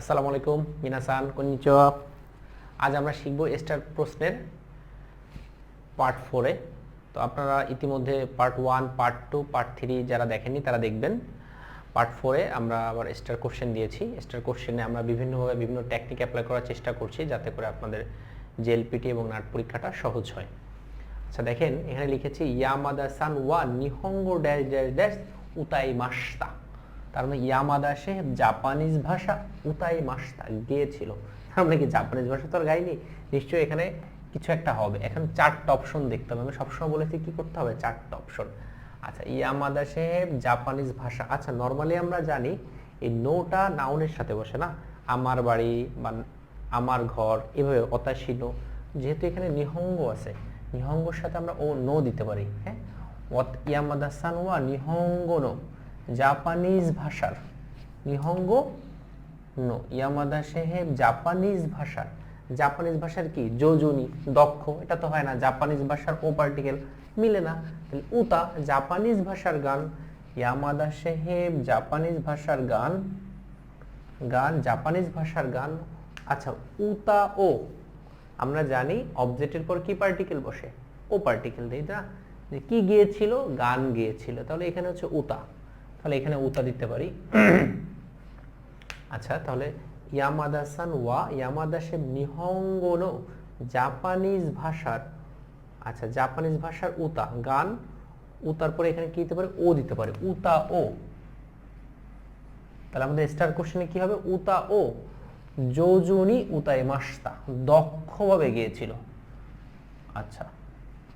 আসসালামু আলাইকুম, মিনাসান কনিচিওয়া আজ আমরা শিখব স্টার প্রশ্নের পার্ট ফোরে। তো আপনারা ইতিমধ্যে part one, part two, part three যারা দেখেননি, তারা দেখবেন। পার্ট ফোরে আমরা আবার স্টার কোশ্চেন দিয়েছি। স্টার কোশ্চেনে আমরা বিভিন্নভাবে বিভিন্ন টেকনিক অ্যাপ্লাই করার চেষ্টা করছি যাতে করে আপনাদের জেএলপিটি এবং নাট পরীক্ষাটা সহজ হয়। আচ্ছা দেখেন, এখানে লিখেছি ইয়ামাদা সান ওয়া নিহঙ্গ ড্যাশ ড্যাশ ড্যাশ উতাই মাস্তা তার মানে ইয়ামাদা সে জাপানিজ ভাষা উতাই মাস্তা গিয়েছিল। তার মানে কি জাপানিজ ভাষা তো আর গাইনি? নিশ্চয়ই এখানে কিছু একটা হবে। এখন চারটা অপশন দেখতে হবে। আমি সবসময় বলেছি কি করতে হবে? চারটা অপশন আচ্ছা ইয়ামাদা সাহেব জাপানিজ ভাষা। আচ্ছা নর্মালি আমরা জানি এই নোটা নাউনের সাথে বসে না? আমার বাড়ি বা আমার ঘর, এভাবে অতাশীনো যেহেতু এখানে নিহঙ্গ আছে। নিহঙ্গর সাথে আমরা ও নো দিতে পারি হ্যাঁ? ইয়ামাদা সান ওয়া নিহঙ্গ নো। জাপানিজ ভাষার। নিহঙ্গ? নো। ইয়ামাদা সাহেব, জাপানিজ ভাষার। জাপানিজ ভাষার কি? যোজনী, দক্ষ, এটা তো হয় না। জাপানিজ ভাষার ও পার্টিকেল মিলে না। উতা, জাপানিজ ভাষার গান। ইয়ামাদা সাহেব, জাপানিজ ভাষার গান। গান, জাপানিজ ভাষার গান। আচ্ছা উতা ও। আমরা জানি অবজেক্টের পর কি পার্টিকেল বসে? ও পার্টিকেল দেই না? যে কি গিয়েছিল? গান গিয়েছিল। তাহলে এখানে হচ্ছে উতা। তাহলে এখানে উতা দিতে পারি। আচ্ছা তাহলে ইয়ামাদা সান ওয়া ইয়ামাদা সে নিহঙ্গনো জাপানিজ ভাষার আচ্ছা জাপানিজ ভাষার উতা, গান, উতার পরে এখানে কি দিতে পারে? ও দিতে পারে, উতা ও। তাহলে আমাদের স্টার কোশ্চেনে কি হবে? উতা ও যোজনী উতাই মাস্তা, দক্ষভাবে গিয়েছিল। আচ্ছা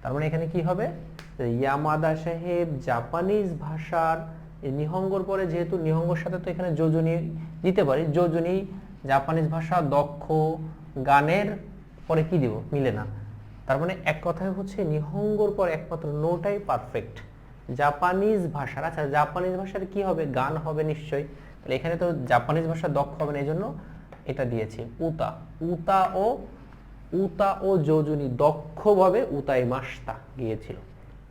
তার মানে এখানে কি হবে? ইয়ামাদা সাহেব জাপানিজ ভাষার নিহঙ্গর পরে যেহেতু নিহঙ্গর সাথে তো এখানে যোজনী দিতে পারি, যোজনী জাপানিজ ভাষা দক্ষ গানের পরে কি দিব? মিলে না। তার মানে এক কথায় হচ্ছে নিহঙ্গর পর একমাত্র নোটাই পারফেক্ট। জাপানিজ ভাষার আচ্ছা জাপানিজ ভাষার কি হবে? গান হবে নিশ্চয়ই। তাহলে এখানে তো জাপানিজ ভাষা দক্ষ হবে না এই জন্য এটা দিয়েছি। উতা উতা ও উতা ও যোজনী দক্ষভাবে উতাই মাস্তা গিয়েছিল।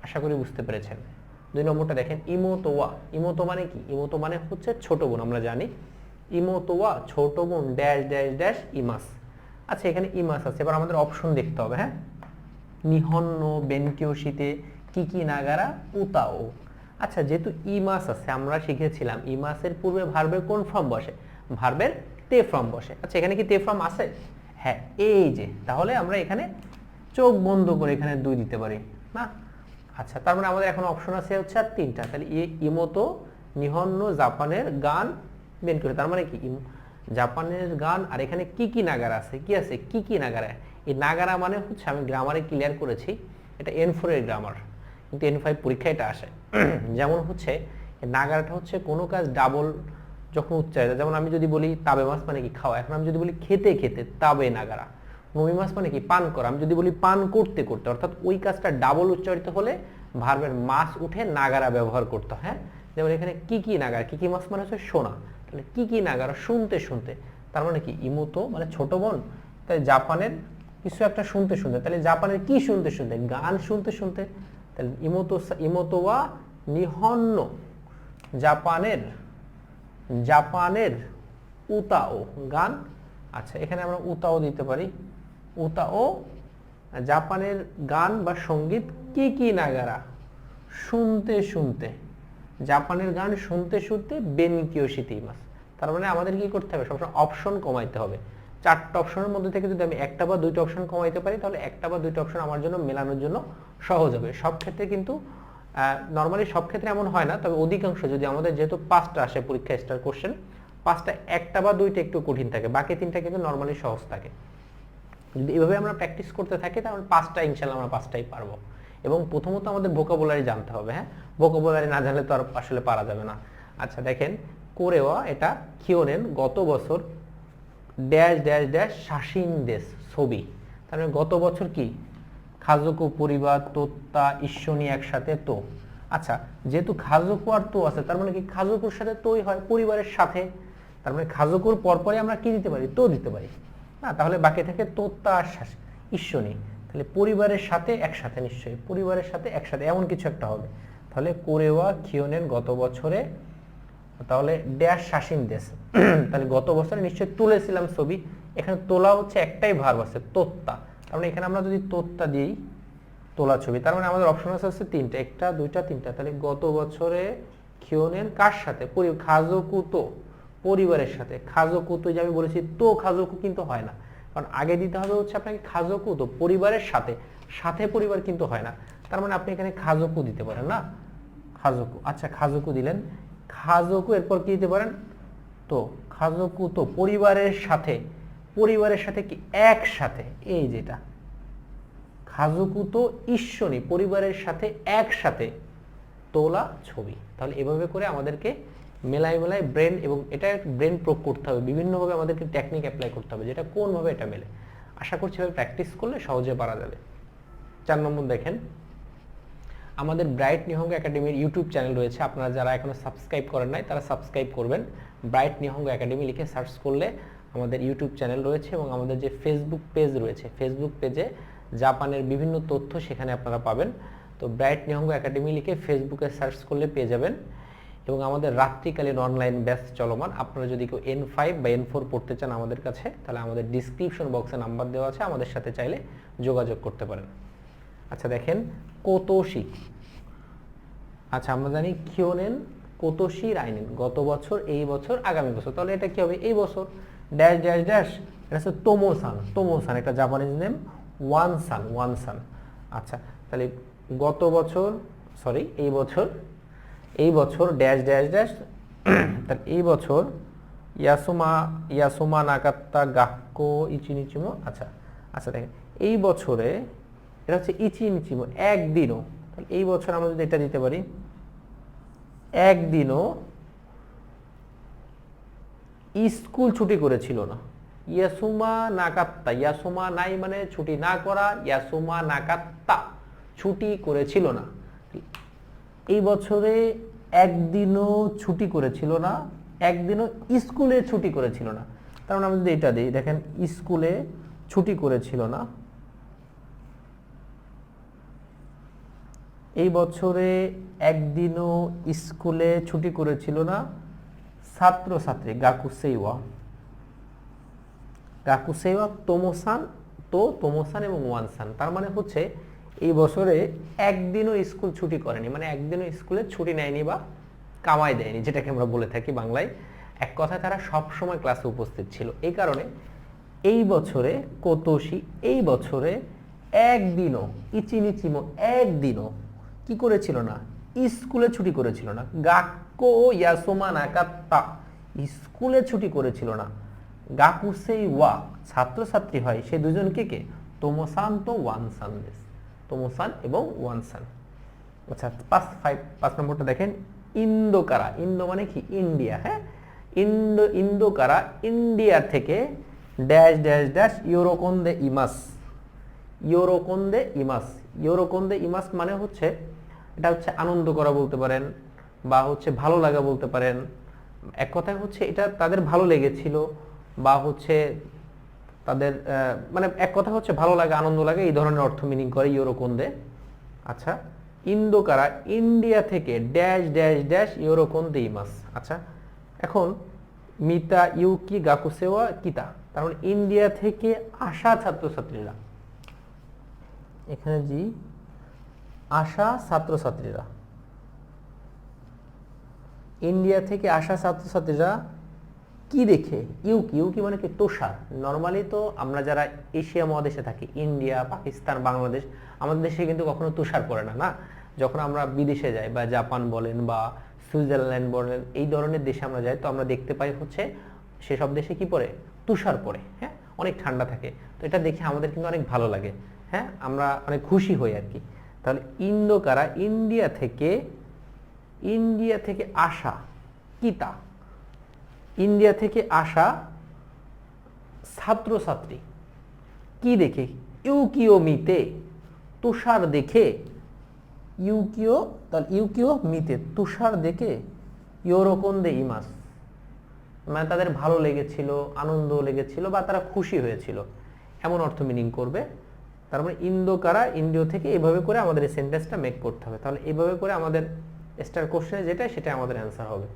আশা করি বুঝতে পেরেছেন। দুই নম্বরটা দেখেন ইমোতোয়া ইমোতো মানে কি? ইমোতো মানে হচ্ছে ছোট বোন, আমরা জানি। ইমোতোয়া ছোট বোন ড্যাশ ড্যাশ ড্যাশ ইমাস। আচ্ছা এখানে ইমাস আছে। এবার আমাদের অপশন দেখতে হবে হ্যাঁ? নিহন্ন বেনকিওশিতে কি কি নাগারা, উতাও। আচ্ছা যেহেতু ইমাস আছে, আমরা শিখেছিলাম, ইমাসের পূর্বে ভার্বের কোন ফর্ম বসে? ভার্বের তে ফর্ম বসে। আচ্ছা এখানে কি তে ফর্ম আছে? হ্যাঁ এই যে। তাহলে আমরা এখানে চোখ বন্ধ করে এখানে দুই দিতে পারি, না? আচ্ছা তার মানে আমাদের এখন অপশন আছে হচ্ছে আর তিনটা। তাহলে ইমোতো, নিহন্ন, জাপানের গান বেন করে। তার মানে কি? জাপানের গান, আর এখানে কি কি নাগারা আছে? কি আছে? কি কি নাগারা? এই নাগারা মানে হচ্ছে আমি গ্রামারে ক্লিয়ার করেছি, এটা এন ফোর এর গ্রামার কিন্তু এন ফাইভ পরীক্ষায় এটা আসে। যেমন হচ্ছে নাগারাটা হচ্ছে কোনো কাজ ডাবল যখন উচ্চারিত, যেমন আমি যদি বলি তাবে মাছ মানে কি খাওয়া। এখন আমি যদি বলি খেতে খেতে তাবে নাগারা। নমি মাছ মানে কি? পান করা। আমি যদি বলি পান করতে করতে অর্থাৎ ওই কাজটা ডাবল উচ্চারিত হলে ভার্বের মাছ উঠে নাগারা ব্যবহার করতে হয়, যেমন এখানে কি কি নাগারা? কি কি মাছ মানে হচ্ছে সোনা। তাহলে কি কি নাগারা? শুনতে শুনতে। তার মানে কি? ইমোতো মানে ছোট বোন। তাই জাপানের কিছু একটা শুনতে শুনতে। তাহলে জাপানের কি শুনতে শুনতে? গান শুনতে শুনতে। তাহলে ইমোতো ইমোতোয়া নিহন্ন। জাপানের জাপানের উতাও গান। আচ্ছা এখানে আমরা উতাও দিতে পারি। উতাও জাপানের গান বা সংগীত কি কি নাগারা? শুনতে শুনতে। জাপানের গান শুনতে শুনতে বেনকিও মাস তার মানে আমাদের কি করতে হবে? সবসময় অপশন কমাইতে হবে। চারটা অপশনের মধ্যে থেকে যদি আমি একটা বা দুইটা অপশন কমাইতে পারি, তাহলে একটা বা দুইটা অপশন আমার জন্য মেলানোর জন্য সহজ হবে। সব ক্ষেত্রে কিন্তু নর্মালি সব ক্ষেত্রে এমন হয় না, তবে অধিকাংশ যদি আমাদের যেহেতু পাঁচটা আসে পরীক্ষা স্টার কোশ্চেন পাঁচটা, একটা বা দুইটা একটু কঠিন থাকে। বাকি তিনটা কিন্তু নর্মালি সহজ থাকে। যদি এভাবে আমরা প্র্যাকটিস করতে থাকি, তাহলে পাঁচটা, ইনশাল্লাহ আমরা পাঁচটাই পারব। এবং প্রথমত আমাদের ভোকাবুলারি জানতে হবে হ্যাঁ? ভোকাবুলারি না জানলে তো আর আসলে পারা যাবে না। আচ্ছা দেখেন, কোরেওয়া এটা কিওনেন গত বছর ড্যাশ ড্যাশ ড্যাশ শাসিন দেশ, ছবি। তার মানে গত বছর কি? খাজকু পরিবার তোত্তা, ঈশ্বনী একসাথে তো। আচ্ছা যেহেতু খাজকু আর তো আছে, তার মানে কি খাজকুর সাথে তোই হয়, পরিবারের সাথে? তার মানে খাজকুর পরপরই আমরা কি দিতে পারি? তো দিতে পারি। না তাহলে বাকি থাকে তোত্তা আর ঈশ্বনী তাহলে পরিবারের সাথে একসাথে নিশ্চয়ই, পরিবারের সাথে একসাথে, এমন কিছু একটা হবে। তাহলে কোরেওয়া খিওনের গত বছরে, তাহলে ড্যাশ শাসিন দেশ তাহলে গত বছরে নিশ্চয়ই তুলেছিলাম ছবি, এখানে তোলা হচ্ছে একটাই ভার্ব আছে, তোত্তা। তার মানে এখানে আমরা যদি তোত্তা দিই, তোলা ছবি, তার মানে আমাদের অপশন আছে হচ্ছে তিনটা, একটা, দুইটা, তিনটা। তাহলে গত বছরে খিওনেন কার সাথে? পরি- খাজোকু তো পরিবারের সাথে। খাজোকু, তো যে আমি বলেছি, তো খাজোকু কিন্তু হয় না। কারণ আগে দিতে হবে হচ্ছে আপনাকে খাজোকু, তো পরিবারের সাথে। সাথে পরিবার কিন্তু হয় না। তার মানে আপনি এখানে খাজোকু দিতে পারেন, না? খাজোকু। আচ্ছা খাজোকু দিলেন। খাজোকু, এরপর কি দিতে পারেন? তো খাজোকু, তো পরিবারের সাথে। পরিবারের সাথে কি একসাথে? এই যেটা। খাজুকু, তো ঈশ্বরী, পরিবারের সাথে একসাথে তোলা ছবি। তাহলে এভাবে করে আমাদেরকে মেলায় মেলায় ব্রেন এবং এটা ব্রেন প্রয়োগ করতে হবে, বিভিন্নভাবে আমাদেরকে টেকনিক অ্যাপ্লাই করতে হবে, যেটা কোনভাবে এটা মেলে। আশা করছি এভাবে প্র্যাকটিস করলে সহজে পারা যাবে। চার নম্বর দেখেন, আমাদের ব্রাইট নিহঙ্গ একাডেমির ইউটিউব চ্যানেল রয়েছে, আপনারা যারা এখনও সাবস্ক্রাইব করেন নাই, তারা সাবস্ক্রাইব করবেন। ব্রাইট নিহঙ্গ একাডেমি লিখে সার্চ করলে আমাদের ইউটিউব চ্যানেল রয়েছে এবং আমাদের যে ফেসবুক পেজ রয়েছে ফেসবুক পেজে জাপানের বিভিন্ন তথ্য সেখানে আপনারা পাবেন। তো ব্রাইট নিহঙ্গ একাডেমি লিখে ফেসবুকে সার্চ করলে পেয়ে যাবেন। এবং আমাদের রাত্রিকালীন অনলাইন ব্যাচ চলমান। আপনারা যদি কেউ এন ফাইভ বা এন ফোর পড়তে চান আমাদের কাছে, তাহলে আমাদের ডিসক্রিপশন বক্সে নাম্বার দেওয়া আছে। আমাদের সাথে চাইলে যোগাযোগ করতে পারেন। আচ্ছা দেখেন, কোতোশি। আচ্ছা আমরা জানি কেউ কিওনেন, কোতোশি রাইনেন। গত বছর, এই বছর, আগামী বছর। তাহলে এটা কি হবে? এই বছর। ড্যাশ ড্যাশ ড্যাশ এটা হচ্ছে তোমোসান। তোমোসান, একটা জাপানিজ নেম ওয়ান সান ওয়ান সান আচ্ছা তাহলে গত বছর সরি এই বছর এই বছর ড্যাশ ড্যাশ ড্যাশ, তাহলে এই বছর ইয়াসুমা ইয়াসুমা নাকাত্তা গাক্কো ইচিনিচিমো আচ্ছা আচ্ছা দেখেন, এই বছরে এটা হচ্ছে ইচিনিচিমো, একদিনও, তাহলে এই বছর আমরা যদি এটা দিতে পারি, একদিনও স্কুল ছুটি করেছিল না। ইয়াসুমা নাকাত্তা, ইয়াসুমা নাই মানে ছুটি না করা, ইয়াসুমা নাকাত্তা ছুটি করেছিল না। এই বছরে একদিনও ছুটি করেছিল না, একদিনও স্কুলে ছুটি করেছিল না। তার মানে আমরা যদি এটা দিই, দেখেন স্কুলে ছুটি করেছিল না। এই বছরে একদিনও স্কুলে ছুটি করেছিল না, ছাত্রছাত্রী গাকুসেইওয়া গাকুসেইওয়া তোমোসান, তো তোমোসান এবং ওয়ানসান। তার মানে হচ্ছে এই বছরে একদিনও স্কুল ছুটি করেনি মানে একদিনও স্কুলে ছুটি নেয়নি বা কামাই দেয়নি, যেটাকে আমরা বলে থাকি বাংলায়। এক কথায় তারা সব সময় ক্লাসে উপস্থিত ছিল। এই কারণে এই বছরে কোতোশি, এই বছরে একদিনও, ইচিনিচিমো একদিনও কি করেছিল না, স্কুলে ছুটি করেছিল না। গাক্কো ইয়াসোমা নাকাত্তা, স্কুলে ছুটি করেছিল না। গাকুসেই ওয়া, ছাত্রছাত্রী হয়, সে দুজন কে কে? তোমোসান তো ওয়ানসান দেশ তোমোসান এবং ওয়ানসান আচ্ছা পাঁচ ফাইভ পাঁচ নম্বরটা দেখেন, ইন্দোকারা। ইন্দো মানে কি? ইন্ডিয়া হ্যাঁ? ইন্দো, ইন্দোকারা, ইন্ডিয়া থেকে ড্যাশ ড্যাশ ড্যাশ ইউরোকন্দে ইমাস। ইউরোকন্দে ইমাস। ইউরোকন্দে ইমাস মানে হচ্ছে, এটা হচ্ছে আনন্দ করা বলতে পারেন বা হচ্ছে ভালো লাগা বলতে পারেন। এক কথায় হচ্ছে এটা তাদের ভালো লেগেছিল বা হচ্ছে তাদের মানে এক কথা হচ্ছে ভালো লাগে, আনন্দ লাগে, এই ধরনের অর্থ মিনিং করে ইউরোকন্দে আচ্ছা ইন্দোকারা ইন্ডিয়া থেকে ড্যাশ ড্যাশ ড্যাশ ইউরোকন্দে ইমাস আচ্ছা এখন মিতা ইউকি গাকুসেওয়া কিতা? তার মানে ইন্ডিয়া থেকে আসা ছাত্রছাত্রীরা। এখানে জি, আসা ছাত্রছাত্রীরা। ইন্ডিয়া থেকে আসা ছাত্রছাত্রীরা কি দেখে? ইউকি ইউকি মানে কি? তুষার। নর্মালি তো আমরা যারা এশিয়া মহাদেশে থাকি, ইন্ডিয়া, পাকিস্তান, বাংলাদেশ, আমাদের দেশে কিন্তু কখনো তুষার পড়ে না না? যখন আমরা বিদেশে যাই বা জাপান বলেন বা সুইজারল্যান্ড বলেন, এই ধরনের দেশে আমরা যাই, তো আমরা দেখতে পাই হচ্ছে সেসব দেশে কি পড়ে? তুষার পড়ে হ্যাঁ? অনেক ঠান্ডা থাকে। তো এটা দেখে আমাদের কিন্তু অনেক ভালো লাগে হ্যাঁ? আমরা অনেক খুশি হই আর কি। তাহলে ইন্দোকারা ইন্ডিয়া থেকে ইন্ডিয়া থেকে আসা, কিতা? ইন্ডিয়া থেকে আসা ছাত্রছাত্রী। কি দেখে? ইউকিও মিতে তুষার দেখে। ইউকিও তাহলে ইউকিও মিতে। তুষার দেখে। ইউরোকন্দে ইমাস। মানে তাদের ভালো লেগেছিল আনন্দ লেগেছিল বা তারা খুশি হয়েছিল। এমন অর্থ মিনিং করবে। তার মানে ইন্দো কারা ইন্ডিও থেকে এইভাবে করে আমাদের এই সেন্টেন্সটা মেক করতে হবে। তাহলে এইভাবে করে আমাদের স্টার কোশ্চেনে যেটা সেটা আমাদের অ্যান্সার হবে।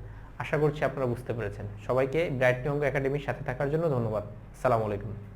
আশা করছি আপনারা বুঝতে পেরেছেন। সবাইকে ব্রাইট অঙ্গ একাডেমির সাথে থাকার জন্য ধন্যবাদ। সালাম আলাইকুম।